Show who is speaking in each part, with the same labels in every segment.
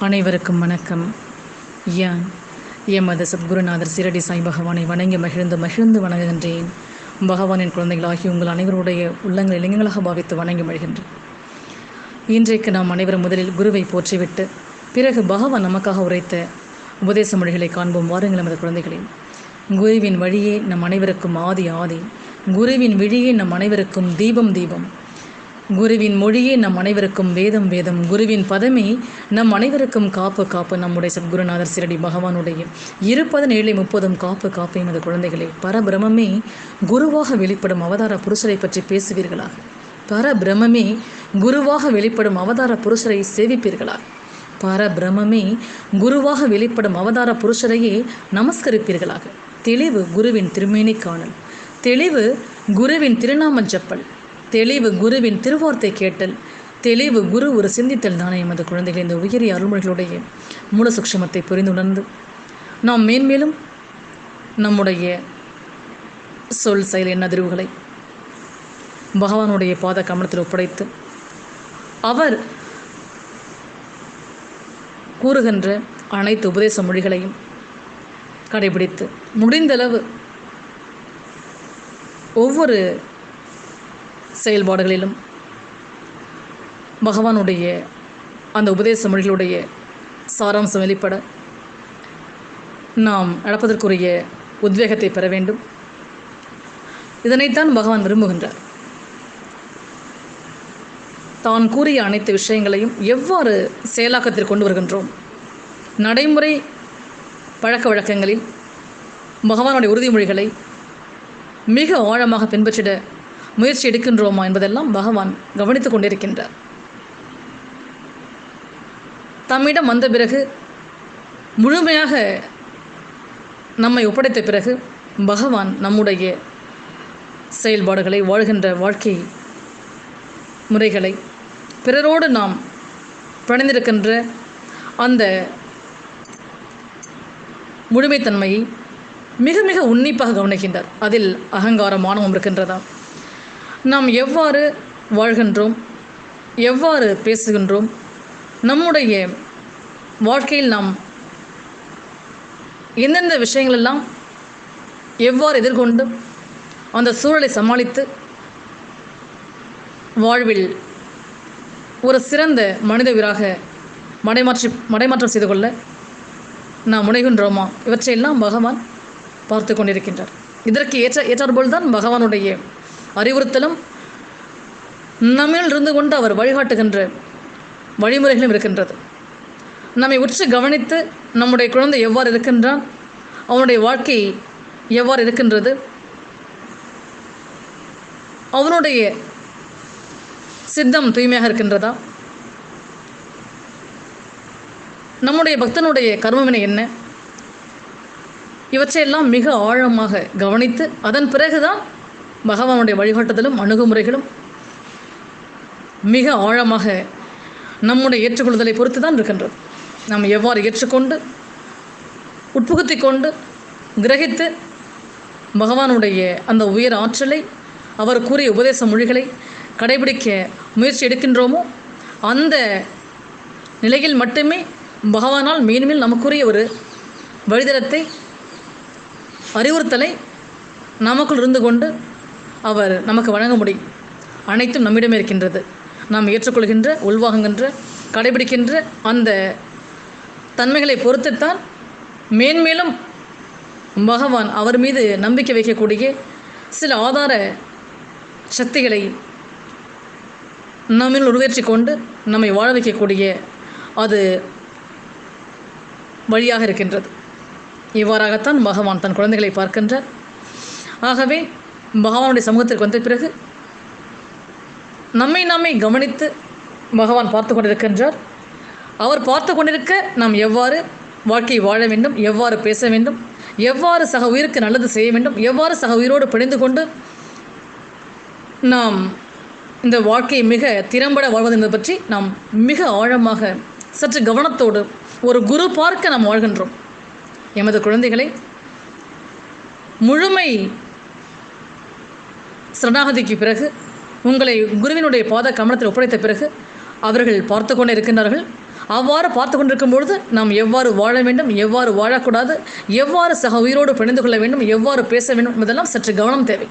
Speaker 1: அனைவருக்கும் வணக்கம். ஏன் எமது சத்குருநாதர் சிரடி சாய் பகவானை வணங்கி மகிழ்ந்து மகிழ்ந்து வணங்குகின்றேன். பகவானின் குழந்தைகளாகி உங்கள் அனைவருடைய உள்ளங்கள் இளைஞர்களாக பாவித்து வணங்கி மகிழ்கின்றேன். இன்றைக்கு நாம் அனைவரும் முதலில் குருவை போற்றிவிட்டு பிறகு பகவான் நமக்காக உரைத்த உபதேச மொழிகளை காண்போம். வாருங்கள் நமது குழந்தைகளின் குருவின் வழியே நம் அனைவருக்கும் ஆதி ஆதி. குருவின் வழியே நம் அனைவருக்கும் தீபம் தீபம். குருவின் மொழியே நம் அனைவருக்கும் வேதம் வேதம். குருவின் பதமே நம் அனைவருக்கும் காப்பு காப்பு. நம்முடைய சத்குருநாதர் சிரடி பகவானுடைய இருபது ஏழை முப்பதும் காப்பு காப்பு எமது குழந்தைகளே. பரபிரமே குருவாக வெளிப்படும் அவதார புருஷரை பற்றி பேசுவீர்களாக. பரபிரமே குருவாக வெளிப்படும் அவதார புருஷரை சேவிப்பீர்களாக. பரபிரமே குருவாக வெளிப்படும் அவதார புருஷரையே நமஸ்கரிப்பீர்களாக. தெளிவு குருவின் திருமேனி காணல். தெளிவு குருவின் திருநாம ஜப்பல். தெளிவு குருவின் திருவார்த்தை கேட்டல். தெளிவு குரு ஒரு சிந்தித்தல் தானே எமது குழந்தைகள் இந்த உயரிய அருள்மொழிகளுடைய மூல சுக்ஷமத்தை புரிந்துணர்ந்து. நாம் மேன்மேலும் நம்முடைய சொல் செயல் எண்ணதிர்வுகளை பகவானுடைய பாத கமலத்தில் ஒப்படைத்து அவர் கூறுகின்ற அனைத்து உபதேச மொழிகளையும் கடைபிடித்து முடிந்தளவு ஒவ்வொரு செயல்பாடுகளிலும் பகவானுடைய அந்த உபதேச மொழிகளுடைய சாராம்சம் வெளிப்பட நாம் நடப்பதற்குரிய உத்வேகத்தை பெற வேண்டும். இதனைத்தான் பகவான் விரும்புகின்றார். தான் கூறிய அனைத்து விஷயங்களையும் எவ்வாறு செயலாக்கத்தில் கொண்டு வருகின்றோம்? நடைமுறை பழக்க வழக்கங்களில் பகவானுடைய உறுதிமொழிகளை மிக ஆழமாக பின்பற்றிட முயற்சி எடுக்கின்றோமா என்பதெல்லாம் பகவான் கவனித்துக் கொண்டிருக்கின்றார். தம்மிடம் வந்த பிறகு முழுமையாக நம்மை ஒப்படைத்த பிறகு பகவான் நம்முடைய செயல்பாடுகளை வாழ்கின்ற வாழ்க்கை முறைகளை பிறரோடு நாம் பிணைந்திருக்கின்ற அந்த முழுமைத்தன்மையை மிக மிக உன்னிப்பாக கவனிக்கின்றார். அதில் அகங்காரமானவும் இருக்கின்றதா நாம் எவ்வாறு வாழ்கின்றோம்? எவ்வாறு பேசுகின்றோம்? நம்முடைய வாழ்க்கையில் நாம் எந்தெந்த விஷயங்களெல்லாம் எவ்வாறு எதிர்கொண்டு அந்த சூழலை சமாளித்து வாழ்வில் ஒரு சிறந்த மனிதவீராக மடைமாற்றி மடைமாற்றம் செய்து கொள்ள நாம் முனைகின்றோமா இவற்றையெல்லாம் பகவான் பார்த்து கொண்டிருக்கின்றார். இதற்கு ஏற்ற ஏற்றாற்போல் தான் பகவானுடைய அறிவுறுத்தலும் நம்மில் இருந்து கொண்டு அவர் வழிகாட்டுகின்ற வழிமுறைகளும் இருக்கின்றது. நம்மை உற்று கவனித்து நம்முடைய குழந்தை எவ்வாறு இருக்கின்றான்? அவனுடைய வாழ்க்கை எவ்வாறு இருக்கின்றது? அவனுடைய சித்தம் தூய்மையாக இருக்கின்றதா? நம்முடைய பக்தனுடைய கர்மவினை என்ன? இவற்றையெல்லாம் மிக ஆழமாக கவனித்து அதன் பிறகுதான் பகவானுடைய வழிகாட்டுதலும் அணுகுமுறைகளும் மிக ஆழமாக நம்முடைய ஏற்றுக்கொள்ளுதலை பொறுத்து தான் இருக்கின்றது. நாம் எவ்வாறு ஏற்றுக்கொண்டு உட்புகுத்தி கொண்டு கிரகித்து பகவானுடைய அந்த உயர் ஆற்றலை அவர் கூறிய உபதேச மொழிகளை கடைபிடிக்க முயற்சி எடுக்கின்றோமோ அந்த நிலையில் மட்டுமே பகவானால் மேன்மேல் நமக்குரிய ஒரு வழிதளத்தை அறிவுறுத்தலை நமக்குள் இருந்து கொண்டு அவர் நமக்கு வழங்க முடியும் அனைத்தும் நம்மிடமே இருக்கின்றது. நாம் ஏற்றுக்கொள்கின்ற உள்வாங்குகின்ற கடைபிடிக்கின்ற அந்த தன்மைகளை பொறுத்துத்தான் மேன்மேலும் பகவான் அவர் மீது நம்பிக்கை வைக்கக்கூடிய சில ஆதார சக்திகளை நம்மில் உருவேற்றி கொண்டு நம்மை வாழ வைக்கக்கூடிய அது வழியாக இருக்கின்றது. இவ்வாறாகத்தான் பகவான் தன் குழந்தைகளை பார்க்கின்றார். ஆகவே பகவானுடைய சமூகத்திற்கு வந்த பிறகு நம்மை நம்மை கவனித்து பகவான் பார்த்து கொண்டிருக்கின்றார். அவர் பார்த்து கொண்டிருக்க நாம் எவ்வாறு வாழ்க்கையை வாழ வேண்டும் எவ்வாறு பேச வேண்டும் எவ்வாறு சக உயிருக்கு நல்லது செய்ய வேண்டும் எவ்வாறு சக உயிரோடு பிணைந்து கொண்டு நாம் இந்த வாழ்க்கையை மிக திறம்பட வாழ்வது என்பது பற்றி நாம் மிக ஆழமாக சற்று கவனத்தோடு ஒரு குரு பார்க்க நாம் வாழ்கின்றோம். எமது குழந்தைகளை முழுமை சரணாகதிக்கு பிறகு உங்களை குருவினுடைய பாத கமலத்தில் ஒப்படைத்த பிறகு அவர்கள் பார்த்து கொண்டே இருக்கின்றார்கள். அவ்வாறு பார்த்து கொண்டிருக்கும் பொழுது நாம் எவ்வாறு வாழ வேண்டும் எவ்வாறு வாழக்கூடாது எவ்வாறு சக உயிரோடு பிணைந்து கொள்ள வேண்டும் எவ்வாறு பேச வேண்டும் என்பதெல்லாம் சற்று கவனம் தேவை.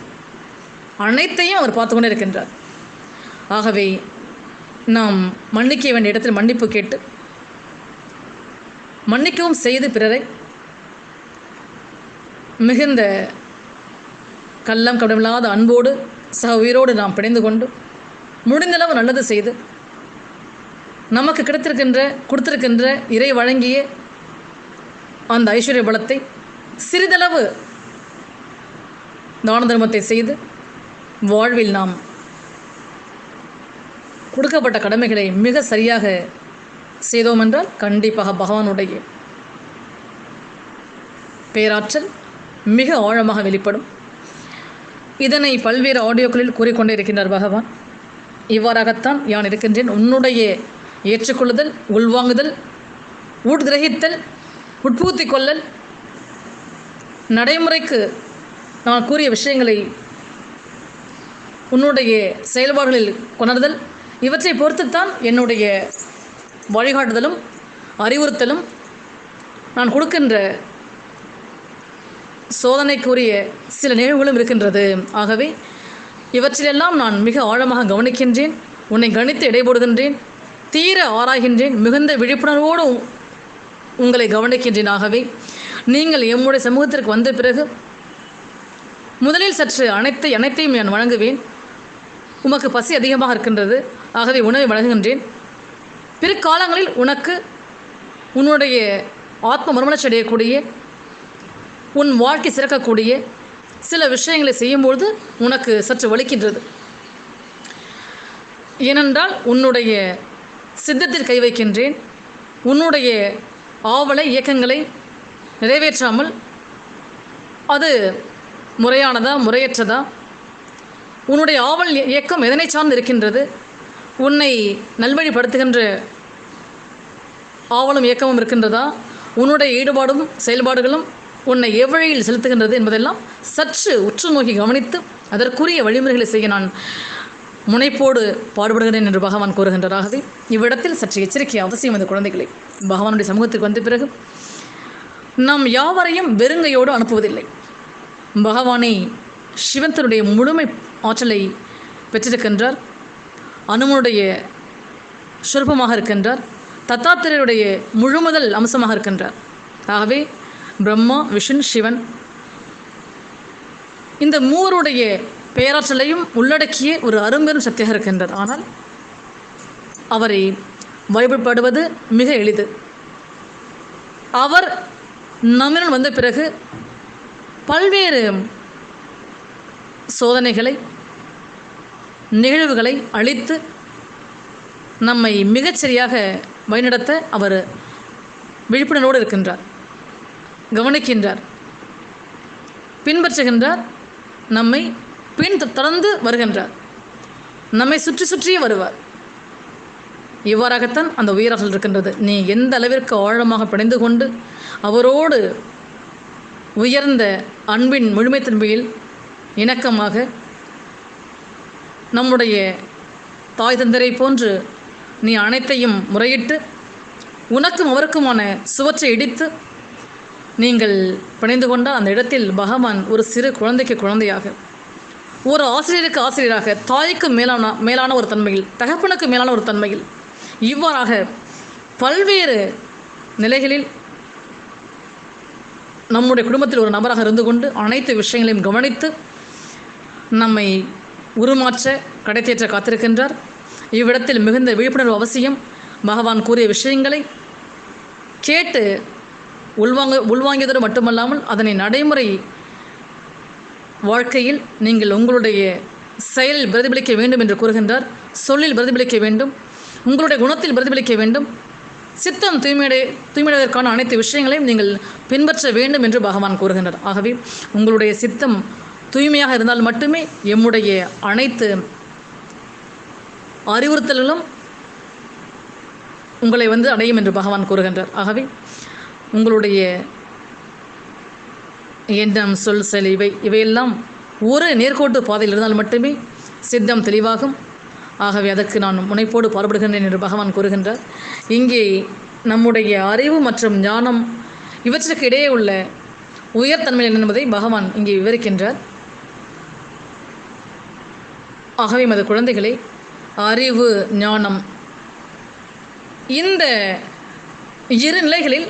Speaker 1: அனைத்தையும் அவர் பார்த்து கொண்டே இருக்கின்றார். ஆகவே நாம் மன்னிக்க வேண்டிய இடத்தில் மன்னிப்பு கேட்டு மன்னிக்கவும் செய்து பிறரை மிகுந்த கள்ளம் கடமில்லாத அன்போடு சக உயிரோடு நாம் பிணைந்து கொண்டு முடிந்தளவு நல்லது செய்து நமக்கு கிடைத்திருக்கின்ற கொடுத்திருக்கின்ற இறை வழங்கிய அந்த ஐஸ்வர்ய பலத்தை சிறிதளவு தான தர்மத்தை செய்து வாழ்வில் நாம் கொடுக்கப்பட்ட கடமைகளை மிக சரியாக செய்தோம் என்றால் கண்டிப்பாக பகவானுடைய பேராற்றல் மிக ஆழமாக வெளிப்படும். இதனை பல்வேறு ஆடியோக்களில் கூறிக்கொண்டே இருக்கின்றார் பகவான். இவ்வாறாகத்தான் யான் இருக்கின்றேன். உன்னுடைய ஏற்றுக்கொள்ளுதல் உள்வாங்குதல் உட்கிரகித்தல் உட்பூத்தி கொள்ளல் நடைமுறைக்கு நான் கூறிய விஷயங்களை உன்னுடைய செயல்பாடுகளில் கொணர்தல் இவற்றை பொறுத்துத்தான் என்னுடைய வழிகாட்டுதலும் அறிவுறுத்தலும் நான் கொடுக்கின்ற சோதனைக்குரிய சில நிகழ்வுகளும் இருக்கின்றது. ஆகவே இவற்றிலெல்லாம் நான் மிக ஆழமாக கவனிக்கின்றேன் உன்னை கணித்து இடைபோடுகின்றேன் தீர ஆராய்கின்றேன் மிகுந்த விழிப்புணர்வோடு உங்களை கவனிக்கின்றேன். ஆகவே நீங்கள் எம்முடைய சமூகத்திற்கு வந்த பிறகு முதலில் சற்று அனைத்து அனைத்தையும் நான் வழங்குவேன். உமக்கு பசி அதிகமாக இருக்கின்றது. ஆகவே உணவை வழங்குகின்றேன். பிற்காலங்களில் உனக்கு உன்னுடைய ஆத்ம மறுமலர்ச்சி அடையக்கூடிய உன் வாழ்க்கை சிறக்கக்கூடிய சில விஷயங்களை செய்யும்பொழுது உனக்கு சற்று வலிக்கின்றது. ஏனென்றால் உன்னுடைய சித்தத்தில் கை வைக்கின்றேன். உன்னுடைய ஆவலை இயக்கங்களை நிறைவேற்றாமல் அது முறையானதா முறையற்றதா? உன்னுடைய ஆவல் இயக்கம் எதனை சார்ந்து இருக்கின்றது? உன்னை நல்வழிப்படுத்துகின்ற ஆவலும் இயக்கமும் இருக்கின்றதா? உன்னுடைய ஈடுபாடும் செயல்பாடுகளும் உன்னை எவ்வழியில் செலுத்துகின்றது என்பதெல்லாம் சற்று உற்று நோக்கி கவனித்து அதற்குரிய வழிமுறைகளை செய்ய நான் முனைப்போடு பாடுபடுகிறேன் என்று பகவான் கூறுகின்றாராகவே. இவ்விடத்தில் சற்று எச்சரிக்கை அவசியம் அந்த குழந்தைகளை. பகவானுடைய சமூகத்துக்கு வந்த பிறகு நாம் யாவரையும் வெறுங்கையோடு அனுப்புவதில்லை. பகவானை சிவந்தனுடைய முழுமை ஆற்றலை பெற்றிருக்கின்றார். அனுமனுடைய சொருபமாக இருக்கின்றார். தத்தாத்திரையுடைய முழுமுதல் அம்சமாக இருக்கின்றார். ஆகவே பிரம்மா விஷ்ணு சிவன் இந்த மூவருடைய பேராற்றலையும் உள்ளடக்கிய ஒரு அரும்பெரும் சக்தியாக இருக்கின்றார் ஆனால் அவரை வழிபடுவது மிக எளிது. அவர் நம்மிடம் வந்த பிறகு பல்வேறு சோதனைகளை நிகழ்வுகளை அழித்து நம்மை மிகச்சரியாக வழிநடத்த அவர் விழிப்புணர்வோடு இருக்கின்றார் கவனிக்கின்றார் பின்பற்றுகின்றார் நம்மை பின் தொடர்ந்து வருகின்றார் நம்மை சுற்றி சுற்றியே வருவார். இவ்வாறாகத்தான் அந்த உயிராற்றல் இருக்கின்றது. நீ எந்த அளவிற்கு ஆழமாக பிணைந்து கொண்டு அவரோடு உயர்ந்த அன்பின் முழுமைத்தன்மையில் இணக்கமாக நம்முடைய தாய் தந்தரை போன்று நீ அனைத்தையும் முறையிட்டு உனக்கும் அவருக்குமான சுவற்றை இடித்து நீங்கள் பிணைந்து கொண்டால் அந்த இடத்தில் பகவான் ஒரு சிறு குழந்தைக்கு குழந்தையாக ஒரு ஆசிரியருக்கு ஆசிரியராக தாய்க்கு மேலான மேலான ஒரு தன்மையில் தகப்பனுக்கு மேலான ஒரு தன்மையில் இவ்வாறாக பல்வேறு நிலைகளில் நம்முடைய குடும்பத்தில் ஒரு நபராக இருந்து கொண்டு அனைத்து விஷயங்களையும் கவனித்து நம்மை உருமாற்ற கடைத்தேற்ற காத்திருக்கின்றார். இவ்விடத்தில் மிகுந்த விழிப்புணர்வு அவசியம். பகவான் கூறிய விஷயங்களை கேட்டு உள்வாங்க உள்வாங்கியதோடு மட்டுமல்லாமல் அதனை நடைமுறை வாழ்க்கையில் நீங்கள் உங்களுடைய செயலில் பிரதிபலிக்க வேண்டும் என்று கூறுகின்றார். சொல்லில் பிரதிபலிக்க வேண்டும். உங்களுடைய குணத்தில் பிரதிபலிக்க வேண்டும். சித்தம் தூய்மையடை தூய்மையடைவதற்கான அனைத்து விஷயங்களையும் நீங்கள் பின்பற்ற வேண்டும் என்று பகவான் கூறுகின்றார். ஆகவே உங்களுடைய சித்தம் தூய்மையாக இருந்தால் மட்டுமே எம்முடைய அனைத்து அறிவுறுத்தல்களும் உங்களை வந்து அடையும் என்று பகவான் கூறுகின்றார். ஆகவே உங்களுடைய எண்ணம் சொல் செயல் இவை இவையெல்லாம் ஒரு நேர்கோட்டு பாதையில் இருந்தால் மட்டுமே சித்தம் தெளிவாகும். ஆகவே அதற்கு நான் முனைப்போடு பாடுபடுகின்றேன் என்று பகவான் கூறுகின்றார். இங்கே நம்முடைய அறிவு மற்றும் ஞானம் இவற்றுக்கு இடையே உள்ள உயர்தன்மை என்பதை பகவான் இங்கே விவரிக்கின்றார். ஆகவே மது குழந்தைகளை அறிவு ஞானம். இந்த இரு நிலைகளில்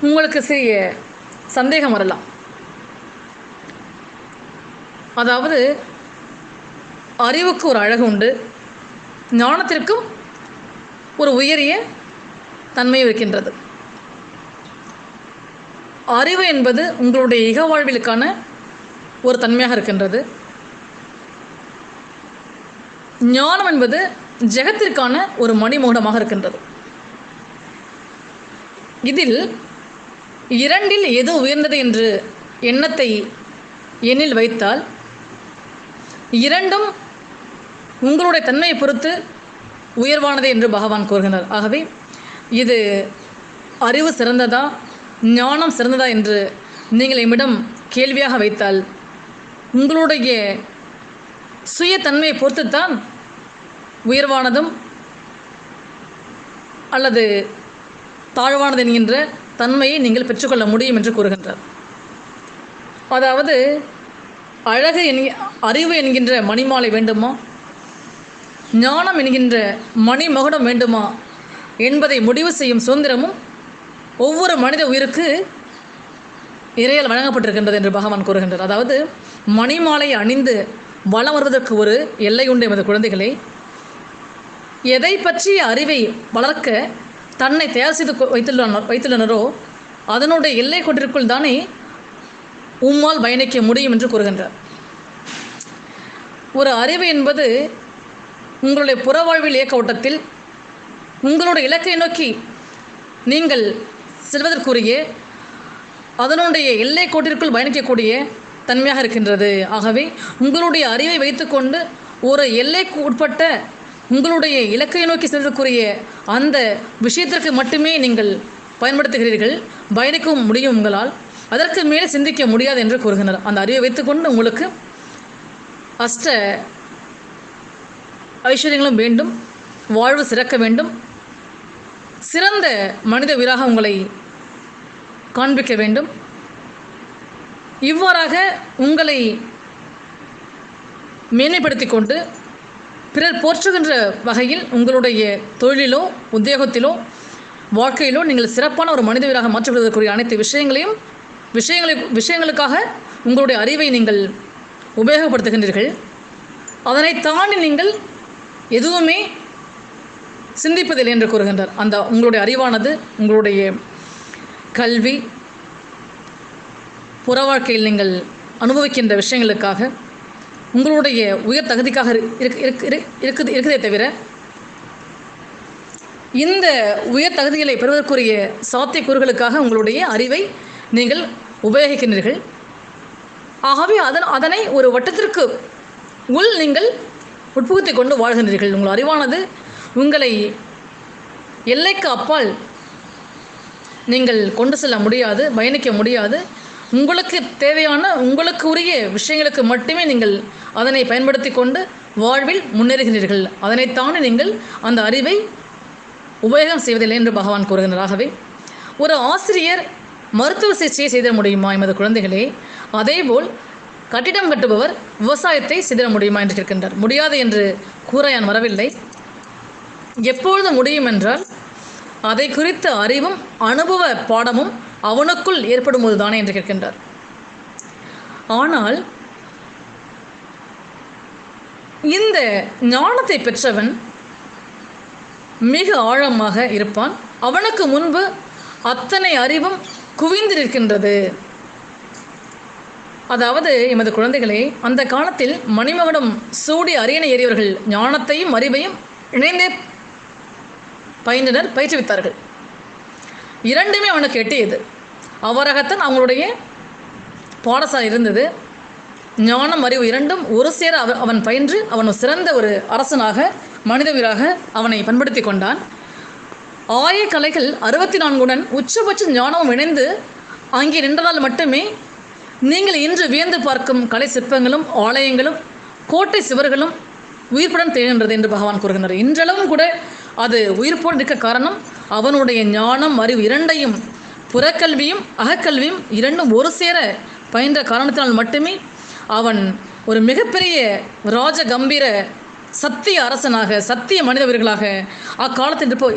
Speaker 1: உங்களுக்கு சிறிய சந்தேகம் வரலாம். அதாவது அறிவுக்கு ஒரு அழகு உண்டு ஞானத்திற்கும் ஒரு உயரிய தன்மை இருக்கின்றது. அறிவு என்பது உங்களுடைய இக வாழ்விலுக்கான ஒரு தன்மையாக இருக்கின்றது. ஞானம் என்பது ஜெகத்திற்கான ஒரு மணிமூடமாக இருக்கின்றது. இதில் இரண்டில் எது உயர்ந்தது என்று எண்ணத்தை எண்ணில் வைத்தால் இரண்டும் உங்களுடைய தன்மையை பொறுத்து உயர்வானது என்று பகவான் கூறுகின்றார். ஆகவே இது அறிவு சிறந்ததா ஞானம் சிறந்ததா என்று நீங்கள் என்னிடம் கேள்வியாக வைத்தால் உங்களுடைய சுயத்தன்மையை பொறுத்துத்தான் உயர்வானதும் அல்லது தாழ்வானது என்கின்ற தன்மையை நீங்கள் பெற்றுக்கொள்ள முடியும் என்று கூறுகின்றார். அதாவது அழகு என் அறிவு என்கின்ற மணிமாலை வேண்டுமா? ஞானம் என்கின்ற மணிமகுடம் வேண்டுமா? என்பதை முடிவு செய்யும் சுதந்திரமும் ஒவ்வொரு மனித உயிருக்கு இறையால் வழங்கப்பட்டிருக்கின்றது என்று பகவான் கூறுகின்றார். அதாவது மணிமாலை அணிந்து வளம் வருவதற்கு ஒரு எல்லை உண்டு எமது குழந்தைகளை. எதை பற்றிய அறிவை வளர்க்க தன்னை தயார் செய்து கொ- வைத்துள்ளனர் வைத்துள்ளனரோ அதனுடைய எல்லை கொண்டிற்குள் தானே உம்மால் பயணிக்க முடியும் என்று கூறுகின்றார். ஒரு அறிவு என்பது உங்களுடைய புறவாழ்வில் இயக்க ஓட்டத்தில் உங்களுடைய இலக்கை நோக்கி நீங்கள் செல்வதற்குரிய அதனுடைய எல்லை கோட்டிற்குள் பயணிக்கக்கூடிய தன்மையாக இருக்கின்றது. ஆகவே உங்களுடைய அறிவை வைத்துக்கொண்டு ஒரு எல்லைக்கு உட்பட்ட உங்களுடைய இலக்கை நோக்கி செல்வதற்குரிய அந்த விஷயத்திற்கு மட்டுமே நீங்கள் பயன்படுத்துகிறீர்கள். பயணிக்கவும் முடியும் உங்களால். அதற்கு மேலே சிந்திக்க முடியாது என்று கூறுகின்றனர். அந்த அறிவை வைத்துக்கொண்டு உங்களுக்கு அஷ்ட ஐஸ்வர்யங்களும் வேண்டும். வாழ்வு சிறக்க வேண்டும். சிறந்த மனித வீராக உங்களை காண்பிக்க வேண்டும். இவ்வாறாக உங்களை மேன்மைப்படுத்தி கொண்டு பிறர் போற்றுகின்ற வகையில் உங்களுடைய தொழிலிலோ உத்தியோகத்திலோ வாழ்க்கையிலோ நீங்கள் சிறப்பான ஒரு மனித வீராக மாற்றுவதற்குரிய அனைத்து விஷயங்களையும் விஷயங்களை விஷயங்களுக்காக உங்களுடைய அறிவை நீங்கள் உபயோகப்படுத்துகின்றீர்கள். அதனை தாண்டி நீங்கள் எதுவுமே சிந்திப்பதில்லை என்று கூறுகின்றார். அந்த உங்களுடைய அறிவானது உங்களுடைய கல்வி புற வாழ்க்கையில் நீங்கள் அனுபவிக்கின்ற விஷயங்களுக்காக உங்களுடைய உயர் தகுதிக்காக இரு- இரு- இருக்குது இருக்குதே தவிர இந்த உயர் தகுதிகளை பெறுவதற்குரிய சாத்தியக்கூறுகளுக்காக உங்களுடைய அறிவை நீங்கள் உபயோகிக்கின்றீர்கள். ஆகவே அதன் அதனை ஒரு வட்டத்திற்கு உள் நீங்கள் உட்புகுத்தி கொண்டு வாழ்கின்றீர்கள். உங்கள் அறிவானது உங்களை எல்லைக்கு அப்பால் நீங்கள் கொண்டு செல்ல முடியாது பயணிக்க முடியாது. உங்களுக்கு தேவையான உங்களுக்கு உரிய விஷயங்களுக்கு மட்டுமே நீங்கள் அதனை பயன்படுத்தி கொண்டு வாழ்வில் முன்னேறுகிறீர்கள். அதனைத்தானே நீங்கள் அந்த அறிவை உபயோகம் செய்வதில்லை என்று பகவான் கூறுகின்றார். ஒரு ஆசிரியர் மருத்துவ சிகிச்சையை செய்திட முடியுமா எமது குழந்தைகளே? அதேபோல் கட்டிடம் கட்டுபவர் விவசாயத்தை செய்திட முடியுமா என்று கேட்கின்றார். முடியாது என்று கூற யான் வரவில்லை. எப்பொழுது முடியும் என்றால் அதை குறித்த அறிவும் அனுபவ பாடமும் அவனுக்குள் ஏற்படும் போதுதானே என்று கேட்கின்றார். ஆனால் இந்த ஞானத்தை பெற்றவன் மிக ஆழமாக இருப்பான். அவனுக்கு முன்பு அத்தனை அறிவும் குவிந்திருக்கின்றது. அதாவது எமது குழந்தைகளே அந்த காலத்தில் மணிமகுடம் சூடி அரியணை ஏறியவர்கள் ஞானத்தையும் அறிவையும் இணைந்தே பயின்றனர் பயிற்றுவித்தார்கள். இரண்டுமே அவனுக்கு எட்டியது அவராகத்தான் அவங்களுடைய பாடசாலை இருந்தது. ஞானம் அறிவு இரண்டும் ஒரு சேர அவ அவன் பயின்று அவன் சிறந்த ஒரு அரசனாக மனித வீராக அவனை பண்படுத்தி கொண்டான். ஆய கலைகள் அறுபத்தி நான்குடன் உச்சபட்ச ஞானமும் இணைந்து அங்கே நின்றதால் மட்டுமே நீங்கள் இன்று வியந்து பார்க்கும் கலை சிற்பங்களும் ஆலயங்களும் கோட்டை சுவர்களும் உயிர்ப்புடன் திகழ்கின்றது என்று பகவான் கூறுகின்றார். இன்றளவும் கூட அது உயிர்ப்போடு இருக்க காரணம் அவனுடைய ஞானம் அறிவு இரண்டையும் புறக்கல்வியும் அகக்கல்வியும் இரண்டும் ஒரு சேர பயின்ற காரணத்தினால் மட்டுமே அவன் ஒரு மிகப்பெரிய ராஜ கம்பீர சத்திய அரசனாக சத்திய மனிதவர்களாக அக்காலத்தில் இருப்போ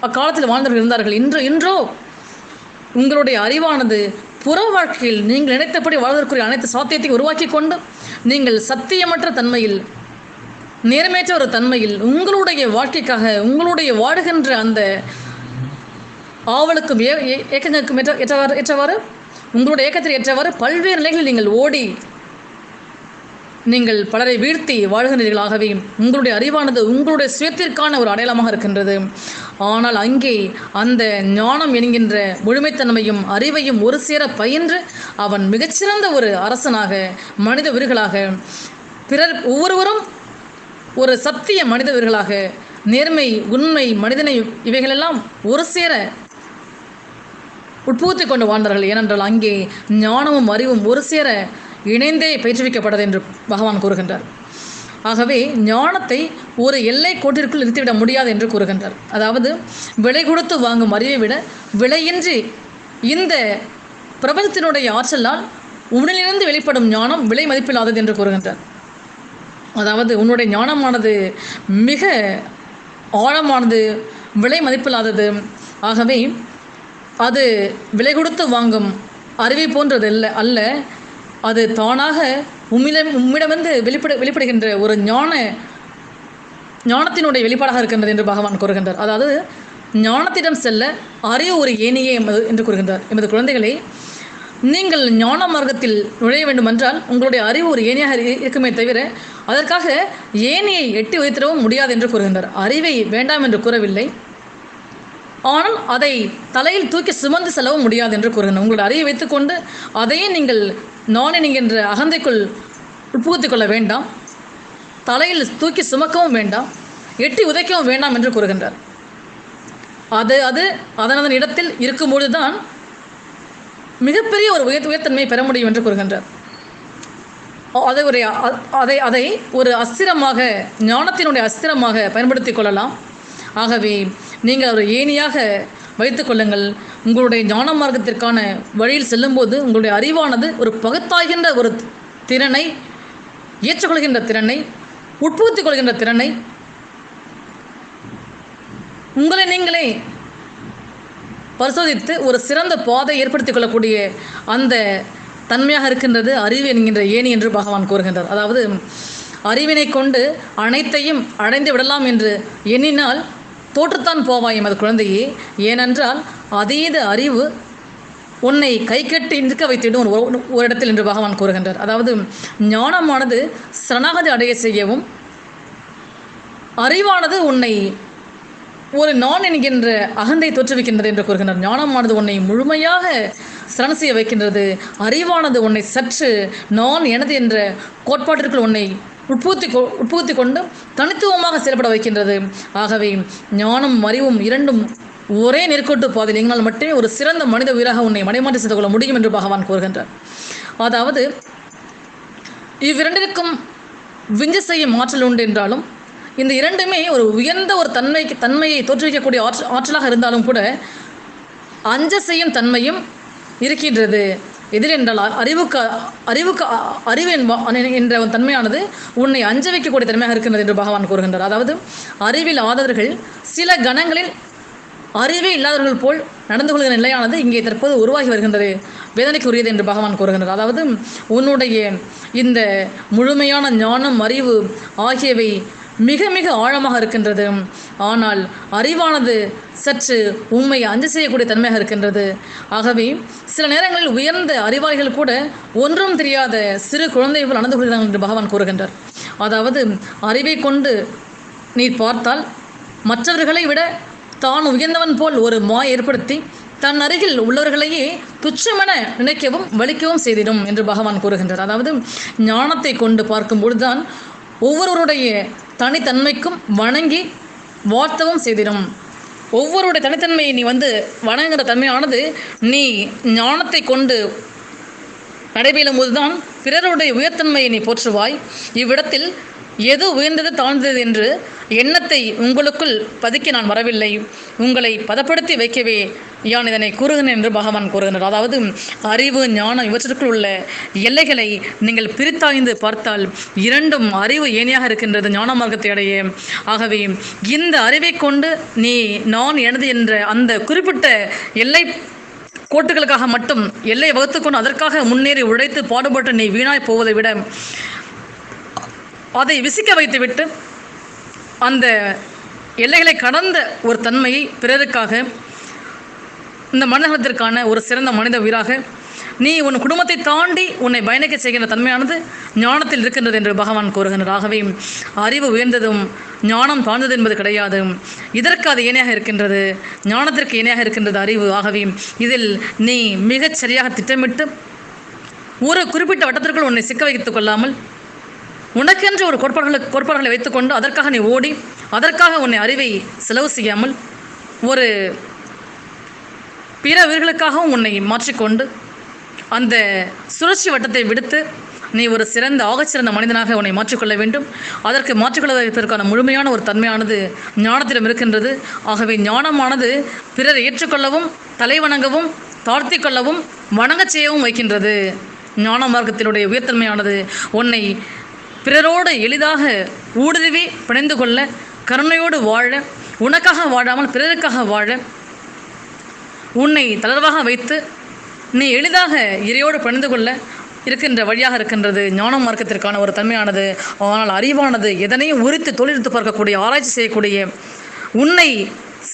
Speaker 1: அக்காலத்தில் வாழ்ந்தவர்கள் இருந்தார்கள். இன்று இன்றோ உங்களுடைய அறிவானது புற வாழ்க்கையில் நீங்கள் நினைத்தபடி வாழ்வதற்குரிய அனைத்து சாத்தியத்தையும் உருவாக்கி கொண்டு நீங்கள் சத்தியமற்ற தன்மையில் நேர்மையற்ற ஒரு தன்மையில் உங்களுடைய வாழ்க்கைக்காக உங்களுடைய வாடுகின்ற அந்த ஆவலுக்கும் ஏ- ஏக்கங்களுக்கும் ஏற்ற ஏற்றவாறு ஏற்றவாறு? உங்களுடைய ஏக்கத்தில் ஏற்றவாறு பல்வேறு நிலைகளில் நீங்கள் ஓடி நீங்கள் பலரை வீழ்த்தி வாழ்கின்றீர்களாகவே உங்களுடைய அறிவானது உங்களுடைய சுயத்திற்கான ஒரு அடையாளமாக இருக்கின்றது. ஆனால் அங்கே அந்த ஞானம் என்கின்ற முழுமைத்தன்மையும் அறிவையும் ஒரு சேர பயின்று அவன் மிகச்சிறந்த ஒரு அரசனாக மனித உயிர்களாக பிறர் ஒவ்வொருவரும் ஒரு சத்திய மனிதவர்களாக நேர்மை உண்மை மனிதனை இவைகளெல்லாம் ஒரு சேர உட்புகுத்தி கொண்டு வாழ்ந்தார்கள். ஏனென்றால் அங்கே ஞானமும் அறிவும் ஒரு சேர இணைந்தே பயிற்றுவிக்கப்பட்டது என்று பகவான் கூறுகின்றார். ஆகவே ஞானத்தை ஒரு எல்லை கோட்டிற்குள் நிறுத்திவிட முடியாது என்று கூறுகின்றார். அதாவது விலை கொடுத்து வாங்கும் அறிவை விட விலையின்றி இந்த பிரபஞ்சத்தினுடைய ஆற்றலால் உன்னிலிருந்து வெளிப்படும் ஞானம் விலை மதிப்பில்லாதது என்று கூறுகின்றார். அதாவது உன்னுடைய ஞானமானது மிக ஆழமானது விலை மதிப்பில்லாதது. ஆகவே அது விலை கொடுத்து வாங்கும் அறிவை போன்றது அல்ல அல்ல. அது தானாக உம்மிடம் உம்மிடமிருந்து வெளிப்பட வெளிப்படுகின்ற ஒரு ஞான ஞானத்தினுடைய வெளிப்பாடாக இருக்கின்றது என்று பகவான் கூறுகின்றார். அதாவது ஞானத்திடம் செல்ல அறிவு ஒரு ஏனியே எமது என்று கூறுகின்றார். எமது குழந்தைகளை நீங்கள் ஞான மார்க்கத்தில் நுழைய வேண்டுமென்றால் உங்களுடைய அறிவு ஒரு ஏனியாக இருக்குமே தவிர அதற்காக ஏனியை எட்டி வைத்திடவும் முடியாது என்று கூறுகின்றார். அறிவை வேண்டாம் என்று கூறவில்லை. ஆனால் அதை தலையில் தூக்கி சுமந்து செல்லவும் முடியாது என்று கூறுகின்றனர் உங்களுடைய அறிவை வைத்துக்கொண்டு அதையும் நீங்கள் நான் என்கின்ற அகந்தைக்குள் உட்புகுத்திக் கொள்ள வேண்டாம். தலையில் தூக்கி சுமக்கவும் வேண்டாம். எட்டி உதைக்கவும் வேண்டாம் என்று கூறுகின்றார். அது அது அதனதன் இடத்தில் இருக்கும்பொழுது தான் மிகப்பெரிய ஒரு உயர் உயர்த்தன்மையை பெற முடியும் என்று கூறுகின்றார். அதை ஒரு அதை அதை ஒரு அஸ்திரமாக ஞானத்தினுடைய அஸ்திரமாக பயன்படுத்திக் கொள்ளலாம். ஆகவே நீங்கள் அவரை ஏணியாக வைத்துக் கொள்ளுங்கள். உங்களுடைய ஞான மார்க்கத்திற்கான வழியில் செல்லும்போது உங்களுடைய அறிவானது ஒரு பகுத்தாகின்ற ஒரு திறனை ஏற்றுக்கொள்கின்ற திறனை உட்புகுத்திக் கொள்கின்ற திறனை உங்களை நீங்களே பரிசோதித்து ஒரு சிறந்த பாதை ஏற்படுத்திக் கொள்ளக்கூடிய அந்த தன்மையாக இருக்கின்றது அறிவு என்கின்ற ஏணி என்று பகவான் கூறுகின்றார். அதாவது அறிவினை கொண்டு அனைத்தையும் அடைந்து விடலாம் என்று எண்ணினால் தோற்றுத்தான் போவாய் எமது குழந்தையே. ஏனென்றால் அதீத அறிவு உன்னை கை கட்டி நிற்க வைத்திடும் ஒரு ஒரு இடத்தில் என்று பகவான் கூறுகின்றார். அதாவது ஞானமானது சரணாகதி அடைய செய்யவும் அறிவானது உன்னை ஒரு நான் என்கின்ற அகந்தை தோற்றுவிக்கின்றது என்று கூறுகின்றார். ஞானமானது உன்னை முழுமையாக சரண் செய்ய வைக்கின்றது. அறிவானது உன்னை சற்று நான் எனது என்ற கோட்பாட்டிற்குள் உன்னை உட்பூத்தி கொ கொண்டு தனித்துவமாக செயல்பட வைக்கின்றது. ஆகவே ஞானம் அறிவும் இரண்டும் ஒரே நெருக்கோட்டு பாதையில் எங்களால் மட்டுமே ஒரு சிறந்த மனித உயிராக உன்னை மடைமாற்றி செய்து கொள்ள முடியும் என்று பகவான் கூறுகின்றார். அதாவது இவ்விரண்டிற்கும் விஞ்ச செய்யும் ஆற்றல் உண்டு என்றாலும் இந்த இரண்டுமே ஒரு உயர்ந்த ஒரு தன்மைக்கு தன்மையை தோற்றுவிக்கக்கூடிய ஆற்றல் ஆற்றலாக இருந்தாலும் கூட அஞ்ச செய்யும் தன்மையும் இருக்கின்றது. எதில் என்றால் அறிவுக்கு அறிவுக்கு அறிவு என்ப- என்ற ஒரு தன்மையானது உன்னை அஞ்ச வைக்கக்கூடிய தன்மையாக இருக்கின்றது என்று பகவான் கூறுகின்றார். அதாவது அறிவில் ஆதவர்கள் சில கணங்களில் அறிவே இல்லாதவர்கள் போல் நடந்து கொள்கிற நிலையானது இங்கே தற்போது உருவாகி வருகின்றது வேதனைக்கு உரியது என்று பகவான் கூறுகின்றார். அதாவது உன்னுடைய இந்த முழுமையான ஞானம் அறிவு ஆகியவை மிக மிக ஆழமாக இருக்கின்றது. ஆனால் அறிவானது சற்று உண்மை அஞ்சு செய்யக்கூடிய தன்மையாக இருக்கின்றது. ஆகவே சில நேரங்களில் உயர்ந்த அறிவாளிகள் கூட ஒன்றும் தெரியாத சிறு குழந்தை போல் நடந்து கொள்கிறார்கள் என்று பகவான் கூறுகின்றார். அதாவது அறிவை கொண்டு நீ பார்த்தால் மற்றவர்களை விட தான் உயர்ந்தவன் போல் ஒரு மா ஏற்படுத்தி தன் அருகில் உள்ளவர்களையே துச்சமென நினைக்கவும் வலிக்கவும் செய்திடும் என்று பகவான் கூறுகின்றார். அதாவது ஞானத்தை கொண்டு பார்க்கும்பொழுதுதான் ஒவ்வொருவருடைய தனித்தன்மைக்கும் வணங்கி வாழ்த்தவும் செய்திடும். ஒவ்வொருடைய தனித்தன்மையை நீ வந்து வணங்குகிற தன்மையானது நீ ஞானத்தை கொண்டு நடைபெறும் போதுதான் பிறருடைய உயர்த்தன்மையை நீ போற்றுவாய். இவ்விடத்தில் எது உயர்ந்தது தாழ்ந்தது என்று எண்ணத்தை உங்களுக்குள் பதுக்கி நான் வரவில்லை. உங்களை பதப்படுத்தி வைக்கவே யான் இதனை கூறுகிறேன் என்று பகவான் கூறுகிறார் அதாவது அறிவு ஞானம் இவற்றிற்குள் உள்ள எல்லைகளை நீங்கள் பிரித்தாய்ந்து பார்த்தால் இரண்டும் அறிவு ஏனியாக இருக்கின்றது ஞான மார்க்கத்தை அடைய. ஆகவே இந்த அறிவை கொண்டு நீ நான் எனது என்ற அந்த குறிப்பிட்ட எல்லை கோட்டுகளுக்காக மட்டும் எல்லை வகுத்துக்கொண்டு அதற்காக முன்னேறி உழைத்து பாடுபட்டு நீ வீணாய் போவதை விட அதை விசிக்க வைத்துவிட்டு அந்த எல்லைகளை கடந்த ஒரு தன்மையை பிறருக்காக இந்த மனிதனத்திற்கான ஒரு சிறந்த மனித உயிராக நீ உன் குடும்பத்தை தாண்டி உன்னை பயணிக்க செய்கின்ற தன்மையானது ஞானத்தில் இருக்கின்றது என்று பகவான் கூறுகின்றார். ஆகவே அறிவு உயர்ந்ததும் ஞானம் தாழ்ந்தது என்பது கிடையாது. இதற்கு அது இணையாக இருக்கின்றது. ஞானத்திற்கு இணையாக இருக்கின்றது அறிவு. ஆகவே இதில் நீ மிகச் சரியாக திட்டமிட்டு ஒரு குறிப்பிட்ட வட்டத்திற்குள் உன்னை சிக்க வைத்துக் கொள்ளாமல் உனக்கென்று ஒரு கோட்பாடுகளை கோட்பாடுகளை வைத்துக்கொண்டு அதற்காக நீ ஓடி அதற்காக உன்னை அறிவை செலவு செய்யாமல் ஒரு பிற உயிர்களுக்காகவும் உன்னை மாற்றிக்கொண்டு அந்த சுழற்சி வட்டத்தை விடுத்து நீ ஒரு சிறந்த ஆகச்சிறந்த மனிதனாக உன்னை மாற்றிக்கொள்ள வேண்டும். அதற்கு மாற்றிக்கொள்வதற்கான முழுமையான ஒரு தன்மையானது ஞானத்திடம் இருக்கின்றது. ஆகவே ஞானமானது பிறரை ஏற்றுக்கொள்ளவும் தலைவணங்கவும் தாழ்த்தி கொள்ளவும் வணங்கச் செய்யவும் வைக்கின்றது. ஞான மார்க்கத்தினுடைய உயர்த்தன்மையானது உன்னை பிறரோடு எளிதாக ஊடுருவி பிணைந்து கொள்ள கருணையோடு வாழ உனக்காக வாழாமல் பிறருக்காக வாழ உன்னை தளர்வாக வைத்து நீ எளிதாக இறையோடு பிணைந்து கொள்ள இருக்கின்ற வழியாக இருக்கின்றது. ஞான மார்க்கத்திற்கான ஒரு தன்மையானது. ஆனால் அறிவானது எதனையும் உரித்து தொழிலித்து பார்க்கக்கூடிய ஆராய்ச்சி செய்யக்கூடிய உன்னை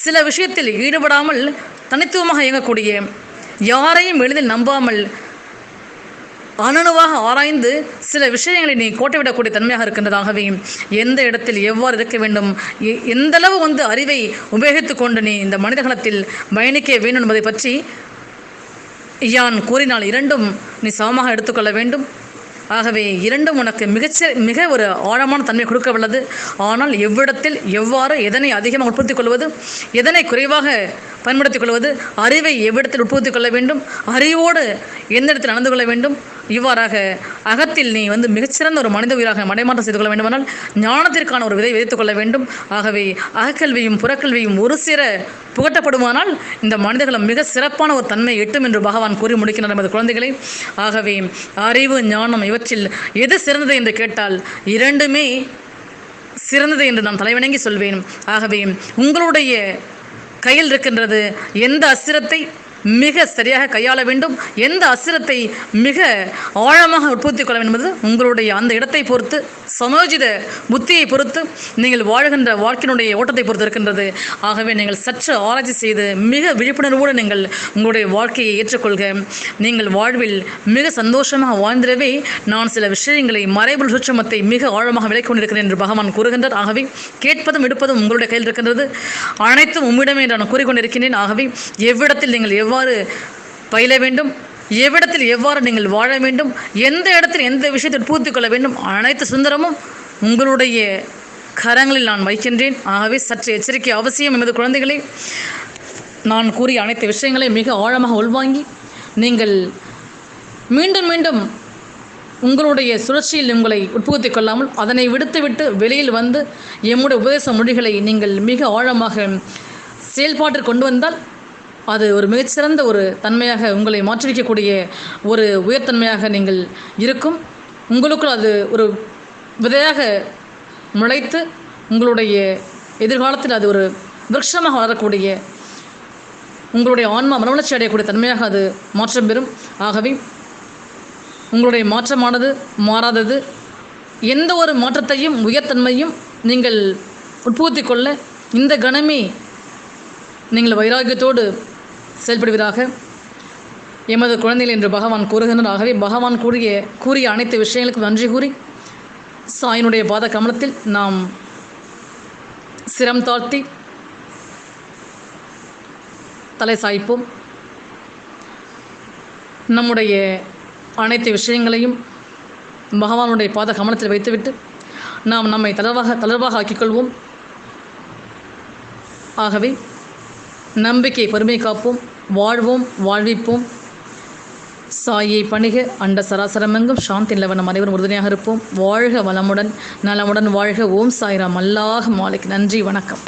Speaker 1: சில விஷயத்தில் ஈடுபடாமல் தனித்துவமாக இயங்கக்கூடிய யாரையும் எளிதில் நம்பாமல் அணனுவாக ஆராய்ந்து சில விஷயங்களை நீ கோட்டைவிடக்கூடிய தன்மையாக இருக்கின்றதாகவே எந்த இடத்தில் எவ்வாறு இருக்க வேண்டும்? எ- எந்தளவு வந்து அறிவை உபயோகித்து கொண்டு நீ இந்த மனிதகலத்தில் பயணிக்க வேண்டும் என்பதை பற்றி யான் கூறினால் இரண்டும் நீ சமமாக எடுத்துக்கொள்ள வேண்டும். ஆகவே இரண்டும் உனக்கு மிகச்ச மிக ஒரு ஆழமான தன்மை கொடுக்க உள்ளது ஆனால் எவ்விடத்தில் எவ்வாறு எதனை அதிகமாக உற்பத்தி கொள்வது? எதனை குறைவாக பயன்படுத்திக் கொள்வது அறிவை எவ்விடத்தில் உட்படுத்திக் கொள்ள வேண்டும் அறிவோடு எந்த இடத்தில் நடந்து கொள்ள வேண்டும் இவ்வாறாக அகத்தில் நீ வந்து மிகச்சிறந்த ஒரு மனித உயிராக மடைமாற்றம் செய்து கொள்ள வேண்டுமானால் ஞானத்திற்கான ஒரு விதை விதைத்துக் கொள்ள வேண்டும். ஆகவே அகக்கல்வியும் புறக்கல்வியும் ஒரு சிற புகட்டப்படுமானால் இந்த மனிதர்களும் மிக சிறப்பான ஒரு தன்மை எட்டும் என்று பகவான் கூறி முடிக்கிறார் நமது குழந்தைகளை. ஆகவே அறிவு ஞானம் இவற்றில் எது சிறந்தது என்று கேட்டால் இரண்டுமே சிறந்தது என்று நான் தலைவணங்கி சொல்வேன். ஆகவே உங்களுடைய கையில் இருக்கின்றது. எந்த அஸ்திரத்தை மிக சரியாக கையாள வேண்டும்? எந்த அஸ்திரத்தை மிக ஆழமாக உட்படுத்திக் கொள்ள வேண்டும் என்பது உங்களுடைய அந்த இடத்தை பொறுத்து சமோஜித புத்தியை பொறுத்து நீங்கள் வாழ்கின்ற வாழ்க்கையினுடைய ஓட்டத்தை பொறுத்து இருக்கின்றது. ஆகவே நீங்கள் சற்று ஆராய்ச்சி செய்து மிக விழிப்புணர்வோடு நீங்கள் உங்களுடைய வாழ்க்கையை ஏற்றுக்கொள்க. நீங்கள் வாழ்வில் மிக சந்தோஷமாக வாழ்ந்திடவே நான் சில விஷயங்களை மறைபொருள் சுற்றமத்தை மிக ஆழமாக விலை கொண்டிருக்கிறேன் என்று பகவான் கூறுகின்றார். ஆகவே கேட்பதும் எடுப்பதும் உங்களுடைய கையில் இருக்கின்றது. அனைத்தும் உம்மிடமே என்று நான் கூறிக்கொண்டிருக்கிறேன் ஆகவே எவ்விடத்தில் நீங்கள் எவ்வாறு பயில வேண்டும் எவ்விடத்தில் எவ்வாறு நீங்கள் வாழ வேண்டும் எந்த இடத்தில் எந்த விஷயத்தில் பூர்த்தி கொள்ள வேண்டும் அனைத்து சுந்தரமும் உங்களுடைய கரங்களில் நான் வைக்கின்றேன். ஆகவே சற்று எச்சரிக்கை அவசியம் எனது குழந்தைகளை நான் கூறிய அனைத்து விஷயங்களை மிக ஆழமாக உள்வாங்கி நீங்கள் மீண்டும் மீண்டும் உங்களுடைய சுழற்சியில் உங்களை உட்புகுத்திக் கொள்ளாமல் அதனை விடுத்துவிட்டு வெளியில் வந்து எம்முடைய உபதேச மொழிகளை நீங்கள் மிக ஆழமாக செயல்பாட்டில் கொண்டு வந்தால் அது ஒரு மிகச்சிறந்த ஒரு தன்மையாக உங்களை மாற்றிக்கக்கூடிய ஒரு உயர்தன்மையாக நீங்கள் இருக்கும். உங்களுக்குள் அது ஒரு விதையாக முளைத்து உங்களுடைய எதிர்காலத்தில் அது ஒரு விருட்சமாக வளரக்கூடிய உங்களுடைய ஆன்மா மனவளர்ச்சி அடையக்கூடிய தன்மையாக அது மாற்றம் பெறும். ஆகவே உங்களுடைய மாற்றமானது மாறாதது. எந்த ஒரு மாற்றத்தையும் உயர்த்தன்மையும் நீங்கள் உட்புகுத்தி கொள்ள இந்த கணமே நீங்கள் வைராகியத்தோடு செயல்படுவதாக எமது குழந்தைகள் என்று பகவான் கூறுகின்றார் ஆகவே பகவான் கூறிய கூறிய அனைத்து விஷயங்களுக்கும் நன்றி கூறி சாயினுடைய பாத கமலத்தில் நாம் சிரம் தாழ்த்தி தலை சாய்ப்போம். நம்முடைய அனைத்து விஷயங்களையும் பகவானுடைய பாத கமலத்தில் வைத்துவிட்டு நாம் நம்மை தளர்வாக தளர்வாக ஆக்கிக்கொள்வோம். ஆகவே நம்பிக்கை பெருமை காப்போம். வாழ்வோம் வாழ்விப்போம். சாயை பணிக அண்ட சராசரமெங்கும் சாந்தி நிலவனம் அனைவரும் உறுதுணையாக இருப்போம். வாழ்க வளமுடன் நலமுடன் வாழ்க. ஓம் சாய்ராம். அல்லாஹ் மாலைக்கு நன்றி வணக்கம்.